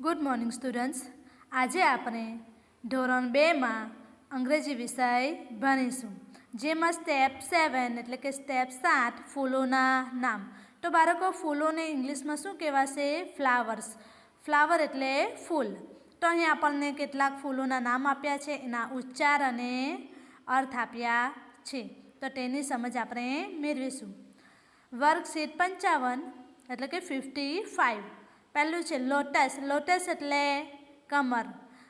Good morning students. આજે આપણે ધોરણ બેમાં અંગ્રેજી વિષય ભણીશું, જેમાં સ્ટેપ સેવન એટલે કે સ્ટેપ સાત ફૂલોના નામ. તો બાળકો, ફૂલોને ઇંગ્લિશમાં શું કહેવાશે? ફ્લાવર્સ. ફ્લાવર એટલે ફૂલ. તો અહીં આપણને કેટલાક ફૂલોના નામ આપ્યા છે, એના ઉચ્ચાર અને અર્થ આપ્યા છે. તો તેની સમજ આપણે મેળવીશું. વર્કશીટ પંચાવન એટલે કે ફિફ્ટી ફાઇવ પહેલું છે લોટસ. લોટસ એટલે કમર.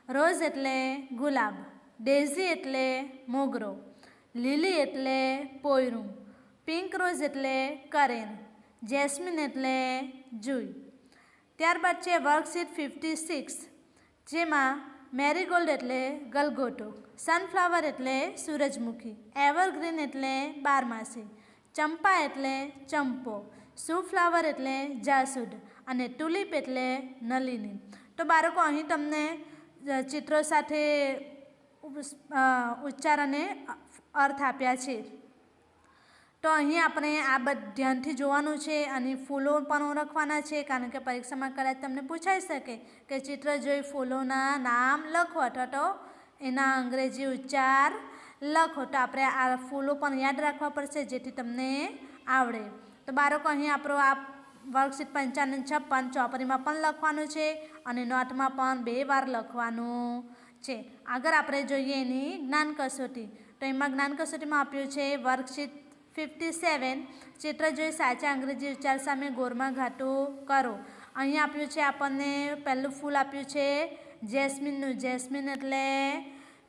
રોઝ એટલે ગુલાબ. ડેઝી એટલે મોગરો. લીલી એટલે પોયરું. પિંક રોઝ એટલે કરેન. જેસ્મિન એટલે જુઈ. ત્યારબાદ છે વર્કશીટ ફિફ્ટી સિક્સ, જેમાં મેરીગોલ્ડ એટલે ગલગોટો. સનફ્લાવર એટલે સૂરજમુખી. એવરગ્રીન એટલે બારમાસી. ચંપા એટલે ચંપો. સુફ્લાવર એટલે જાસૂદ. અને ટુલિપ એટલે નલિની. તો બાળકો, અહીં તમને ચિત્રો સાથે ઉચ્ચાર અને અર્થ આપ્યા છે. તો અહીં આપણે આ બધ, ધ્યાનથી જોવાનું છે અને ફૂલો પણ ઓળખવાના છે, કારણ કે પરીક્ષામાં કદાચ તમને પૂછાઈ શકે કે ચિત્ર જોઈ ફૂલોના નામ લખો અથવા તો એના અંગ્રેજી ઉચ્ચાર લખો. તો આપણે આ ફૂલો પણ યાદ રાખવા પડશે, જેથી તમને આવડે. તો બાળકો, અહીં આપણો આ વર્કશીટ પંચાવન છપ્પન ચોપડીમાં પણ લખવાનું છે અને નોટમાં પણ બે વાર લખવાનું છે. આગળ આપણે જોઈએ એની જ્ઞાન કસોટી. તો એમાં જ્ઞાન કસોટીમાં આપ્યું છે વર્કશીટ ફિફ્ટી સેવન. ચિત્ર જોઈ સાચા અંગ્રેજી ઉચ્ચાર સામે ગોરમાં ઘાટું કરો. અહીં આપ્યું છે આપણને પહેલું ફૂલ આપ્યું છે જેસ્મિનનું. જેસ્મિન એટલે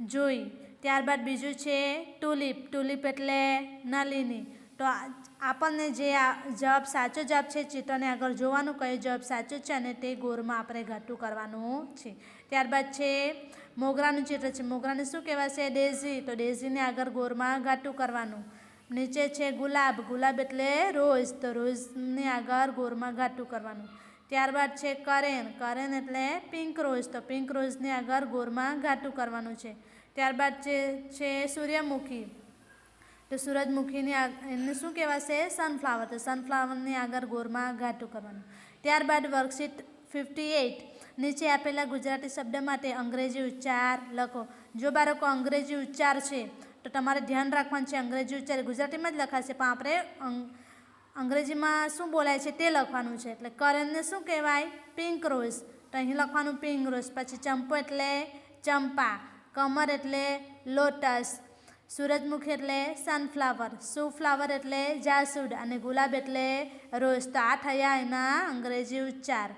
જોઈ. ત્યારબાદ બીજું છે ટુલિપ. ટુલિપ એટલે નલિની. તો આપણને જે આ જવાબ સાચો જવાબ છે ચિત્રને આગળ જોવાનું કયો જવાબ સાચો છે અને તે ગોરમાં આપણે ઘાટું કરવાનું છે. ત્યારબાદ છે, મોગરાનું ચિત્ર છે. મોગરાને શું કહેવાશે? ડેઝી. તો ડેઝીને આગળ ગોરમાં ઘાટું કરવાનું. નીચે છે, ગુલાબ. ગુલાબ એટલે રોઝ. તો રોઝને આગળ ગોરમાં ઘાટું કરવાનું. ત્યારબાદ છે, કરેન. કરેન એટલે પિંક રોઝ. તો પિંક રોઝને આગળ ગોરમાં ઘાટું કરવાનું છે. ત્યારબાદ છે, સૂર્યમુખી. તો સૂરજમુખીની એને શું કહેવાશે? સનફ્લાવર તો સનફ્લાવરની આગળ ગોરમાં ઘાટું કરવાનું. ત્યારબાદ વર્કશીટ ફિફ્ટી એઇટ નીચે આપેલા ગુજરાતી શબ્દ માટે અંગ્રેજી ઉચ્ચાર લખો. જો બાળકો અંગ્રેજી ઉચ્ચાર છે, તો તમારે ધ્યાન રાખવાનું છે, અંગ્રેજી ઉચ્ચાર ગુજરાતીમાં જ લખાશે, પણ આપણે અંગ- અંગ્રેજીમાં શું બોલાય છે તે લખવાનું છે. એટલે કરણને શું કહેવાય? Pink rose. તો અહીં લખવાનું પિંક રોઝ. પછી ચંપો એટલે ચંપા. કમર એટલે લોટસ. સૂરજમુખી એટલે સનફ્લાવર સુફ્લાવર એટલે જાસૂદ અને ગુલાબ એટલે રોઝ તો આ થયા એના અંગ્રેજી ઉચ્ચાર.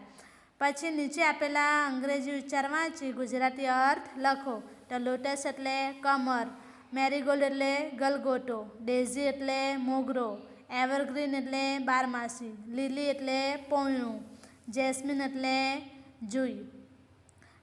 પછી નીચે આપેલા અંગ્રેજી ઉચ્ચાર વાંચી ગુજરાતી અર્થ લખો. તો લોટસ એટલે કમર મેરીગોલ્ડ એટલે ગલગોટો ડેઝી એટલે મોગરો એવરગ્રીન એટલે બારમાસી લીલી એટલે પોયણું જેસ્મિન એટલે જુઈ.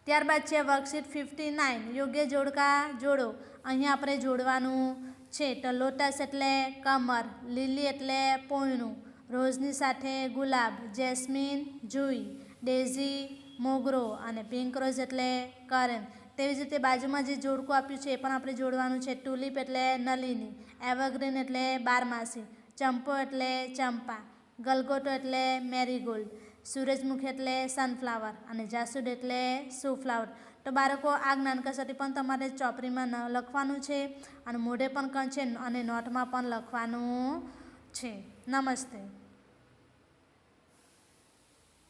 ત્યારબાદ છે વર્કશીટ ફિફ્ટી નાઇન. યોગ્ય જોડકા જોડો. અહીં આપણે જોડવાનું છે. તો લોટસ એટલે કમર, લીલી એટલે પોયણું. રોઝની સાથે ગુલાબ, જેસ્મિન, જુઈ, ડેઝી, મોગરો અને પિંક રોઝ એટલે કરેન. તેવી જ રીતે બાજુમાં જે જોડકું આપ્યું છે, એ પણ આપણે જોડવાનું છે. ટુલિપ એટલે નલીની, એવરગ્રીન એટલે બારમાસી, ચંપો એટલે ચંપા, ગલગોટો એટલે મેરીગોલ્ડ. સૂરજમુખી એટલે સનફ્લાવર અને જાસૂદ એટલે સુફ્લાવર તો બાળકો, આ જ્ઞાન કસોટી પણ તમારે ચોપડીમાં લખવાનું છે અને મોઢે પણ છે અને નોટમાં પણ લખવાનું છે. નમસ્તે.